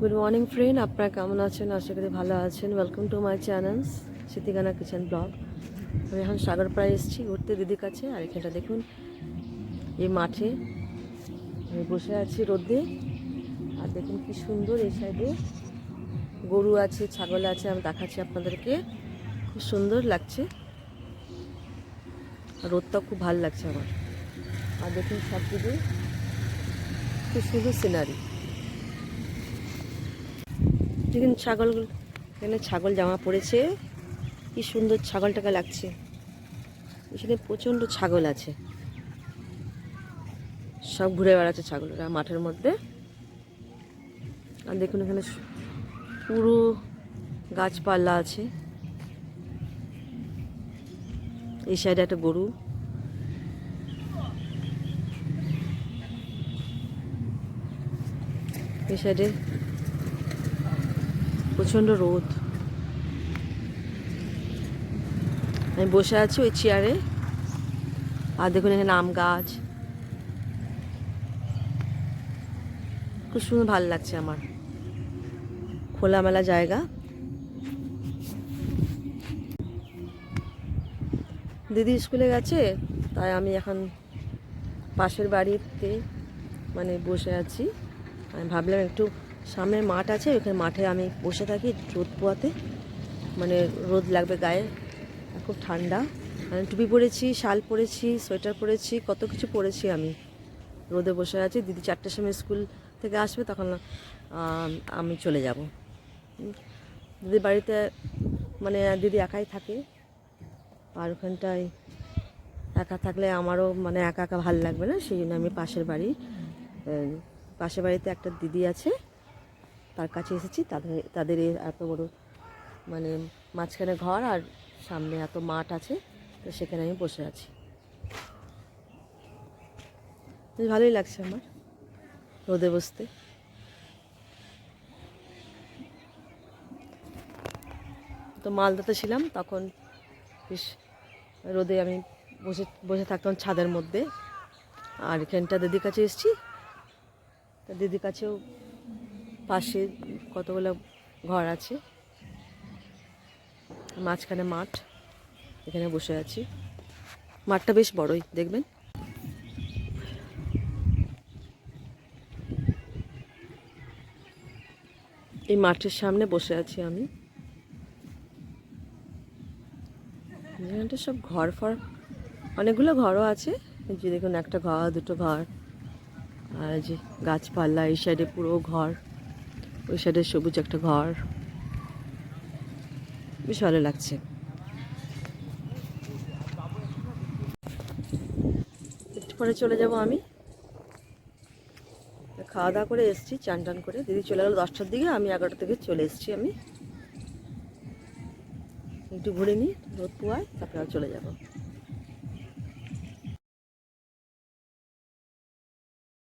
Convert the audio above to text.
Good morning friend আপনারা কেমন আছেন? আশা করি ভালো আছেন। Welcome to my channel Smritikana kitchen blog আমি এখন সাগরপাড়ায় এসেছি, ঘুরতে দিদির কাছে। আর এখানটা দেখুন, এই মাঠে আমি বসে আছি রোদে। আর দেখুন কি সুন্দর এই সাইডে গরু আছে, ছাগল আছে, আমি দেখাচ্ছি আপনাদেরকে। খুব সুন্দর লাগছে। আর রোদটা খুব ভালো লাগছে আমার। আর দেখুন সব কিছু খুব সুন্দর সিনারি দেখুন ছাগলগুলো, এখানে ছাগল জামা পড়েছে। কি সুন্দর ছাগলটাকে লাগছে। এখানে প্রচণ্ড ছাগল আছে। সব ঘুরে বেড়াচ্ছে ছাগলরা মাঠের মধ্যে। আর দেখুন এখানে পুরো গাছপালা আছে। এই সাইডে একটা গরু। এই সাইডে প্রচণ্ড রোদ। আমি বসে আছি ওই চেয়ারে আর দেখুন এখানে আম গাছ। খুব সুন্দর ভালো লাগছে আমার। খোলামেলা জায়গা। দিদি স্কুলে গেছে, তাই আমি এখন পাশের বাড়িতে মানে বসে আছি। আমি ভাবলাম একটু সামনে মাঠ আছে ওখানে মাঠে আমি বসে থাকি রোদ পোয়াতে। মানে রোদ লাগবে গায়ে, খুব ঠান্ডা। মানে টুপি পরেছি, শাল পরেছি, সোয়েটার পরেছি, কত কিছু পরেছি আমি। রোদে বসে আছি, দিদি চারটের সময় স্কুল থেকে আসবে, তখন, আমি চলে যাব। দিদির বাড়িতে মানে দিদি একাই থাকে, আর ওখানটায় একা থাকলে আমারও মানে একা একা ভালো লাগবে না, সেই জন্য আমি পাশের বাড়ি পাশের বাড়িতে একটা দিদি আছে। তার কাছে এসেছি। তাদের তাদের এত বড় মানে মাঝখানে ঘর আর সামনে এত মাঠ আছে, তো সেখানে আমি বসে আছি। বেশ ভালোই লাগছে আমার রোদে বসতে। তো মালদাতে ছিলাম, তখন বেশ রোদে আমি বসে বসে থাকতাম ছাদের মধ্যে। আর এখানটা দিদির কাছে এসেছি। তা দিদির কাছেও পাশে কতগুলো ঘর আছে। মাঝখানে মাঠ, এখানে বসে আছি। মাঠটা বেশ বড়ই, দেখবেন। এই মাঠের সামনে বসে আছি আমি। এখানটা সব ঘর ফর, অনেকগুলো ঘরও আছে। যে দেখুন, একটা ঘর, দুটো ঘর। আর যে গাছপালা, এই সাইডে পুরো ঘর। ওই সাইডে সবুজ একটা ঘর। বেশ ভালো লাগছে। পরে চলে যাব আমি। খাওয়া দাওয়া করে এসেছি, চান টান করে। দিদি চলে গেলো দশটার দিকে, আমি এগারোটা থেকে চলে এসেছি আমি। একটু ঘুরে নিই, রোদ পোয়ায়, তারপরে চলে যাব।